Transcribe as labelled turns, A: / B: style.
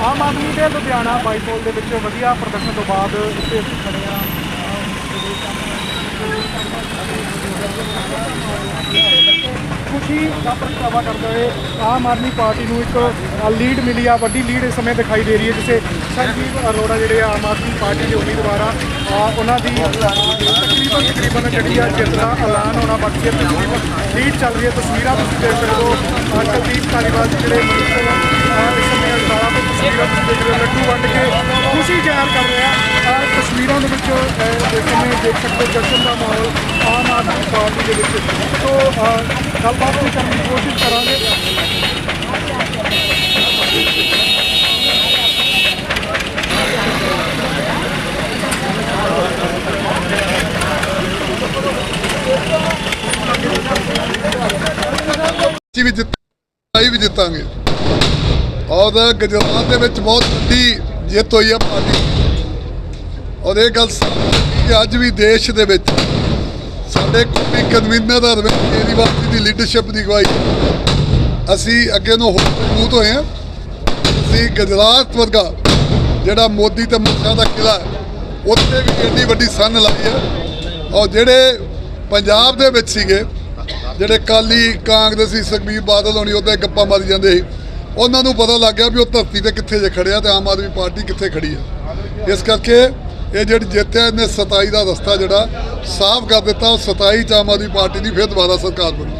A: ਆਮ ਆਦਮੀ ਦੇ ਲੁਧਿਆਣਾ ਬਾਈਪੋਲ ਦੇ ਵਿੱਚ ਵਧੀਆ ਪ੍ਰਦਰਸ਼ਨ ਤੋਂ ਬਾਅਦ ਇੱਥੇ ਅਸੀਂ ਖੜੇ ਆ ਖੁਸ਼ੀ ਦਾ ਪ੍ਰਗਟਾਵਾ ਕਰਦੇ ਹੋਏ ਆਮ ਆਦਮੀ ਪਾਰਟੀ ਨੂੰ ਇੱਕ ਲੀਡ ਮਿਲੀ ਆ ਵੱਡੀ ਲੀਡ ਇਸ ਸਮੇਂ ਦਿਖਾਈ ਦੇ ਰਹੀ ਹੈ ਜਿਸੇ ਸੰਜੀਵ ਅਰੋੜਾ ਜਿਹੜੇ ਆਮ ਆਦਮੀ ਪਾਰਟੀ ਦੇ ਉਮੀਦਵਾਰ ਆ ਉਹਨਾਂ ਦੀ ਤਕਰੀਬਨ ਤਕਰੀਬਨ ਜਿਹੜੀ ਆ ਜਿੱਤ ਦਾ ਐਲਾਨ ਹੋਣਾ ਬਾਕੀ ਹੈ। ਤਕਰੀਬਨ ਲੀਡ ਚੱਲ ਰਹੀ ਹੈ ਤਸਵੀਰਾਂ ਤੁਸੀਂ ਦੇਖ ਸਕਦੇ ਹੋ। ਅ, ਕੁਲਦੀਪ ਧਾਲੀਵਾਲ ਜਿਹੜੇ ਮਿਨਿਸਟਰ ਆ ਇਸ ਸਮੇਂ ਅਖਬਾਰਾਂ ਤੋਂ ਤਸਵੀਰਾਂ ਤੁਸੀਂ ਦੇਖ ਰਹੇ ਹੋ ਲੱਡੂ ਵੰਡ ਕੇ ਖੁਸ਼ੀ ਜ਼ਾਹਰ ਕਰ ਰਹੇ ਆ ਅ, ਤਸਵੀਰਾਂ ਦੇ ਵਿੱਚ ਅ, ਇਸ ਸਮੇਂ ਦੇਖ ਸਕਦੇ ਹੋ ਜਸ਼ਨ ਦਾ ਮਾਹੌਲ ਆਮ ਆਦਮੀ ਪਾਰਟੀ ਦੇ ਵਿੱਚ ਸੋ ਅ, ਗੱਲਬਾਤ ਵੀ ਕਰਨ ਦੀ ਕੋਸ਼ਿਸ਼ ਕਰਾਂਗੇ
B: ਅਸੀਂ ਵੀ ਜਿੱਤਾਈ ਵੀ ਜਿੱਤਾਂਗੇ ਔਰ ਗੁਜਰਾਤ ਦੇ ਵਿੱਚ ਬਹੁਤ ਵੱਡੀ ਜਿੱਤ ਹੋਈ ਹੈ ਪਾਰਟੀ ਔਰ ਇਹ ਗੱਲ ਕਿ ਅੱਜ ਵੀ ਦੇਸ਼ ਦੇ ਵਿੱਚ ਸਾਡੇ ਕੋਈ ਕਨਵੀਨਰ ਅਰਵਿੰਦ ਕੇਜਰੀਵਾਲ ਜੀ ਦੀ ਲੀਡਰਸ਼ਿਪ ਦੀ ਅਗਵਾਈ ਅਸੀਂ ਅੱਗੇ ਨੂੰ ਹੋਰ ਮਜ਼ਬੂਤ ਹੋਏ ਹਾਂ। ਅਸੀਂ ਗੁਜਰਾਤ ਵਰਗਾ ਜਿਹੜਾ ਮੋਦੀ ਤੇ ਮੁਖਾ ਦਾ ਕਿਲਾ ਉੱਥੇ ਵੀ ਇੰਨੀ ਵੱਡੀ ਸੰਨ ਲਾਈ ਹੈ। ਔਰ ਜਿਹੜੇ ਪੰਜਾਬ ਦੇ ਵਿੱਚ ਸੀਗੇ, ਜਿਹੜੇ ਕਾਲੀ ਕਾਂਗਰਸੀ ਸੁਖਬੀਰ ਬਾਦਲ ਹੋਣੀ ਉਹਦੇ ਗੱਪਾਂ ਮਾਰੀ ਜਾਂਦੇ ਸੀ। ਉਹਨਾਂ ਨੂੰ ਪਤਾ ਲੱਗ ਗਿਆ ਵੀ ਉਹ ਧਰਤੀ ਤੇ ਕਿੱਥੇ ਜੇ ਖੜਿਆ ਤੇ ਆਮ ਆਦਮੀ ਪਾਰਟੀ ਕਿੱਥੇ ਖੜੀ ਹੈ ਇਸ ਕਰਕੇ ਇਹ ਜਿਹੜੀ ਜਿੱਤ ਹੈ, ਇਹਨੇ 27 ਦਾ ਰਸਤਾ ਜਿਹੜਾ ਸਾਫ਼ ਕਰ ਦਿੱਤਾ ਉਹ 27 ਚ ਆਮ ਆਦਮੀ ਪਾਰਟੀ ਦੀ ਫਿਰ ਦੁਬਾਰਾ ਸਰਕਾਰ ਬਣੀ।